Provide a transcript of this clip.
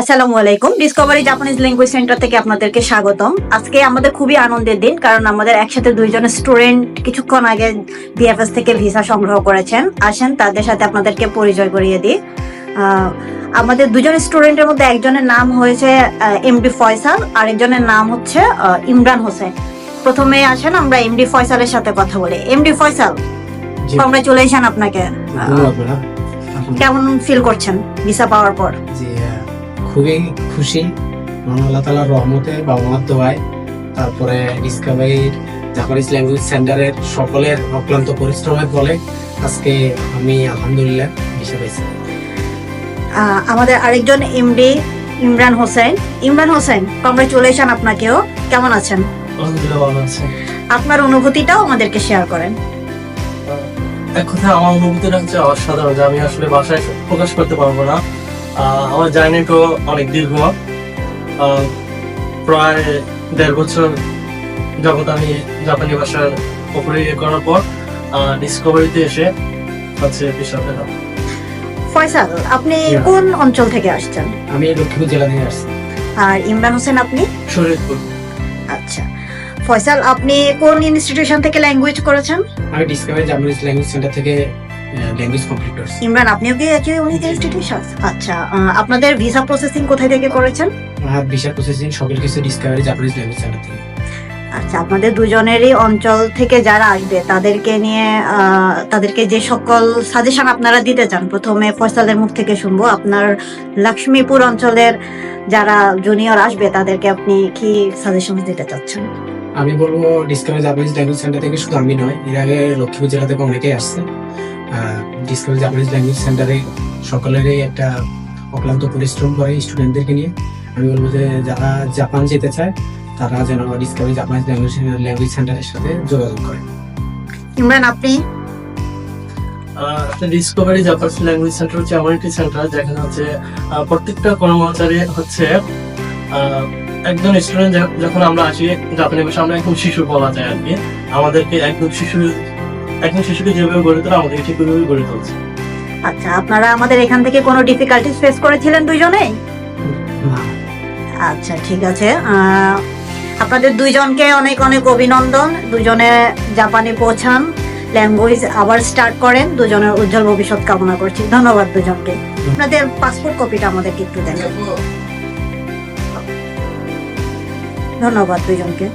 আসসালামু আলাইকুম। Discovery Japanese language centre থেকে আপনাদেরকে স্বাগতম। আজকে আমাদের খুবই আনন্দের দিন, কারণ আমাদের একসাথে দুইজন স্টুডেন্ট কিছুক্ষণ আগে বিএফএস থেকে ভিসা সংগ্রহ করেছেন। আসেন, তাদের সাথে আপনাদেরকে পরিচয় করিয়ে দিই। আমাদের দুজন স্টুডেন্টের মধ্যে একজনের নাম হয়েছে এমডি ফয়সাল আরেকজনের নাম হচ্ছে ইমরান হোসেন। প্রথমে আসেন আমরা এমডি ফয়সালের সাথে কথা বলি। এমডি ফয়সাল জি। কংগ্রেচুলেশন আপনাকে। কেমন ফিল করছেন ভিসা পাওয়ার পর? জি খুবই খুশি। আল্লাহ তালার রহমতে বাবা মার দোয়ায়। তারপরে ডিসকাভারির জাপানিজ ল্যাঙ্গুয়েজ সেন্টারের সকলের অক্লান্ত পরিশ্রমের ফলে আজকে আমি আলহামদুলিল্লাহ হিসেবে পেয়েছি। আমাদের আরেকজন এমডি ইমরান হোসেন। ইমরান হোসেন কংগ্রেচুলেশন আপনাকেও। কেমন আছেন? আলহামদুলিল্লাহ ভালো আছে? আপনার অনুভূতিটাও আমাদেরকে শেয়ার করেন। এক কথায় আমার অনুভূতিটা হচ্ছে অসাধারণ যে আমি আসলে বাসায় প্রকাশ করতে পারব না। আহ, আমার জার্নিটা অনেক দীর্ঘ। প্রায় দেড় বছর যাবত আমি জাপানি ভাষার উপরে ইয়ে করার পর ডিসকভারিতে এসে হচ্ছে পেশা পেলাম। ফয়সাল আপনি কোন অঞ্চল থেকে আসছেন? আমি লক্ষ্মীপুর জেলা থেকে আসছি। আর ইমরান হোসেন আপনি? শরীরপুর আচ্ছা। ফয়সাল আপনি কোন ইনস্টিটিউশন থেকে ল্যাঙ্গুয়েজ করেছেন? আমি ডিসকাভারি জাপানিজ ল্যাঙ্গুয়েজ সেন্টার থেকে ল্যাঙ্গুয়েজ কমপ্লিট করছি। ইমরান আপনিও কি একই উনি ইনস্টিটিউশন আচ্ছা আপনাদের ভিসা প্রসেসিং কোথায় থেকে করেছেন? আর বিশাল প্রসেসিং সকল কিছু ডিসকাভারি জাপানিজ ল্যাঙ্গুয়েজ সেন্টার থেকে। আচ্ছা আপনাদের দুজনেরই অঞ্চল থেকে যারা আসবে তাদেরকে নিয়ে তাদেরকে যে সকল সাজেশন আপনারা দিতে চান প্রথমে ফয়সালের মুখ থেকে শুনব আপনার লক্ষ্মীপুর অঞ্চলের যারা জুনিয়র আসবে তাদেরকে আপনি কি সাজেশন দিতে চাচ্ছেন? আমি বলব ডিসকাভারি জাপানিজ ল্যাঙ্গুয়েজ সেন্টার থেকে শুধু আমি নয় এর আগে লক্ষ্মীপুর জেলা থেকে অনেকেই আসছে। ডিসকাভারি জাপানিজ ল্যাঙ্গুয়েজ সেন্টারে সকলেরই একটা অক্লান্ত পরিশ্রম করে স্টুডেন্টদেরকে নিয়ে। আমি বলব যে যারা জাপান যেতে চায় তারা যেন ডিসকাভারি জাপানিজ ল্যাঙ্গুয়েজ ল্যাঙ্গুয়েজ সেন্টারের সাথে যোগাযোগ করে। ইমরান আপনি? ডিসকভারি জাপানিজ ল্যাঙ্গুয়েজ সেন্টার হচ্ছে এমন একটি সেন্টার যেখানে হচ্ছে প্রত্যেকটা কর্মচারী হচ্ছে একজন স্টুডেন্ট যখন আমরা আসি জাপানি ভাষা আমরা একদম শিশু বলা যায় আর কি। আমাদেরকে একদম শিশু একদম শিশুকে যেভাবে গড়ে তোলা আমাদেরকে ঠিক ওইভাবে গড়ে তুলছে। আচ্ছা আপনারা আমাদের এখান থেকে কোনো ডিফিকাল্টিস ফেস করেছিলেন দুইজনেই? আচ্ছা ঠিক আছে। আপনাদের দুইজনকে অনেক অনেক অভিনন্দন। দুজনে জাপানে পৌঁছান ল্যাঙ্গুয়েজ আবার স্টার্ট করেন। দুজনের উজ্জ্বল ভবিষ্যৎ কামনা করছি। ধন্যবাদ দুজনকে। আপনাদের পাসপোর্ট কপিটা আমাদেরকে একটু দেন ধন্যবাদ দুজনকে